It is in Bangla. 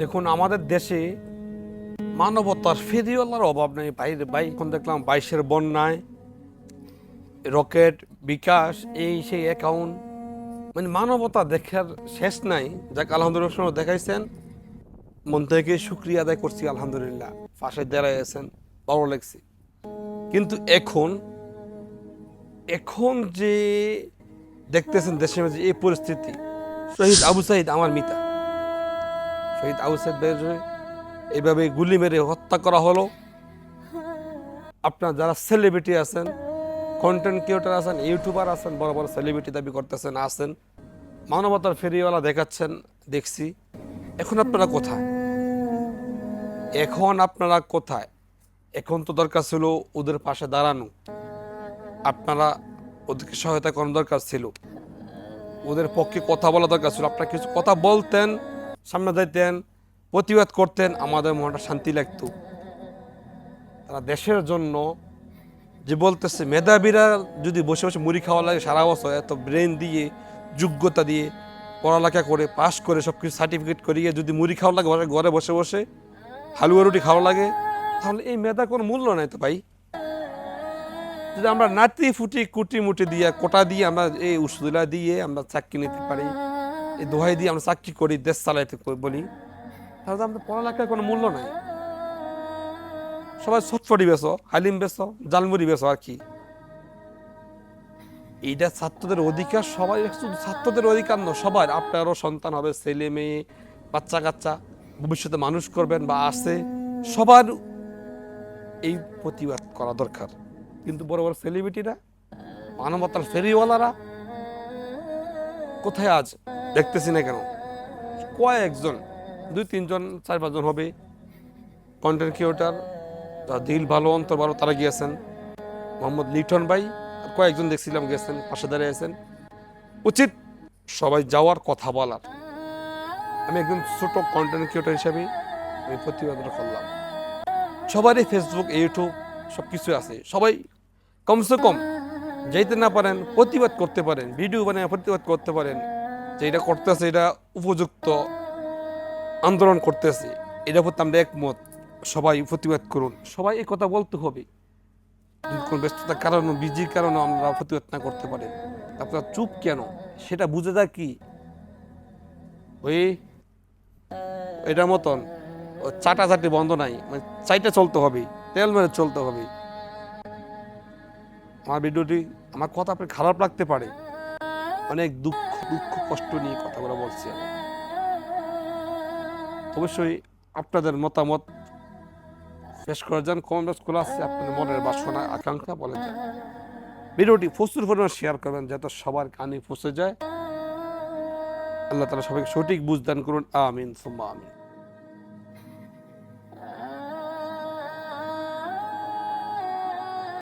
দেখুন, আমাদের দেশে মানবতার ফেরিওয়ালার অভাব নেই। বাইরে ভাই, এখন দেখলাম বাইশের বন্যায় রকেট বিকাশ, এই সেই অ্যাকাউন্ট মানে মানবতা দেখার শেষ নাই। যাকে, আলহামদুলিল্লাহ দেখাইছেন। মন থেকে শুক্রিয়া আদায় করছি, আলহামদুলিল্লাহ। পাশে দাঁড়ায় আছেন, ভালো লাগছে। কিন্তু এখন এখন যে দেখতেছেন দেশের মাঝে এই পরিস্থিতি, শহীদ আবু সাইদ আমার মিতা। শহীদ বের এইভাবে গুলি মেরে হত্যা করা হলো। আপনার যারা সেলিব্রিটি আছেন কন্টেন্ট ক্রিয়েটার আছেন ইউটিউবার আছেন, বড় বড় সেলিব্রিটি দাবি করতেছেন, আছেন, মানবতার ফেরিওয়ালা দেখাচ্ছেন, দেখছি। এখন আপনারা কোথায়? এখন আপনারা কোথায়? এখন তো দরকার ছিল ওদের পাশে দাঁড়ানো। আপনারা ওদেরকে সহায়তা করার দরকার ছিল। ওদের পক্ষে কথা বলা দরকার ছিল। আপনারা কিছু কথা বলতেন সামনে যাইতেন প্রতিবাদ করতেন, আমাদের মনটা শান্তি লাগতো। তারা দেশের জন্য যে বলতেছে, মেধাবীরা যদি বসে বসে মুড়ি খাওয়া লাগে, সারা বছর এত ব্রেন দিয়ে, যোগ্যতা দিয়ে পড়ালেখা করে পাস করে সব কিছু সার্টিফিকেট করিয়ে যদি মুড়ি খাওয়া লাগে, ঘরে বসে বসে হালুয়া রুটি খাওয়া লাগে, তাহলে এই মেধা কোনো মূল্য নাই তো ভাই। যদি আমরা নাতি ফুটি কুটি মুটি দিয়ে, কোটা দিয়ে আমরা এই উসুলা দিয়ে আমরা চাকরি নিতে পারি এই দোহাই দিয়ে আমরা চাকরি করি, দেশ চালাইতে বলি। তাহলে তো আমাদের পড়ালেখার কোনো মূল্য নাই। সবাই ছটফটি বেছো হালিম বেছো জালমুড়ি বেছো আর কি। এইটা ছাত্রদের অধিকার, সবাই শুধু ছাত্রদের অধিকার নয় সবার। আপনারও সন্তান হবে, ছেলে মেয়ে, বাচ্চা কাচ্চা, ভবিষ্যতে মানুষ করবেন বা আসে সবার এই প্রতিবাদ করা দরকার। কিন্তু বড় বড় সেলিব্রিটিরা মানবতার ফেরিওয়ালারা, কোথায় আজ? দেখতেছি না কেন? কয়েকজন, দুই তিনজন, চার পাঁচজন হবে কন্টেন্ট ক্রিয়েটার তার দিল ভালো, অন্তর ভালো, তারা গিয়েছেন। মোহাম্মদ লিটন ভাই, আর কয়েকজন দেখছিলাম গেছেন, পাশে দাঁড়িয়ে আছেন। উচিত সবাই যাওয়ার কথা বলার। আমি একজন ছোট কন্টেন্ট ক্রিয়েটার হিসাবে আমি প্রতিবাদটা করলাম। সবারই ফেসবুক ইউটিউব সব কিছু আছে। সবাই কমসে কম যেতে না পারেন, প্রতিবাদ করতে পারেন ভিডিও বানিয়ে প্রতিবাদ করতে পারেন। যে এটা করতেছে, এটা উপযুক্ত আন্দোলন করতেছে এটা প্রতি আমরা একমত। সবাই প্রতিবাদ করুন। সবাই এই কথা বলতে হবে। কোনো ব্যস্ততার কারণে, বিজির কারণে আমরা প্রতিবাদ না করতে পারি, আপনারা চুপ কেন? সেটা বুঝে যায় কি? ওই, এটার মতন চাটা চাটি বন্ধ নাই। মানে চাইটা চলতে হবে, তেল মেরে চলতে হবে। আমার ভিডিওটি, আমার কথা আপনার খারাপ লাগতে পারে। অনেক দুঃখ দুঃখ, কষ্ট নিয়ে কথাগুলো বলছি আমি। অবশ্যই আপনাদের মতামত পেশ করে যান কমেন্ট খোলা আছে, আপনাদের মনের বাসনা, আকাঙ্ক্ষা বলে যান ভিডিওটি প্রচুর পরিমাণ শেয়ার করবেন, যাতে সবার কানে পৌঁছে যায়। আল্লাহ তালা সবাইকে সঠিক বুঝদান করুন, আমিন, সুম্মা আমিন।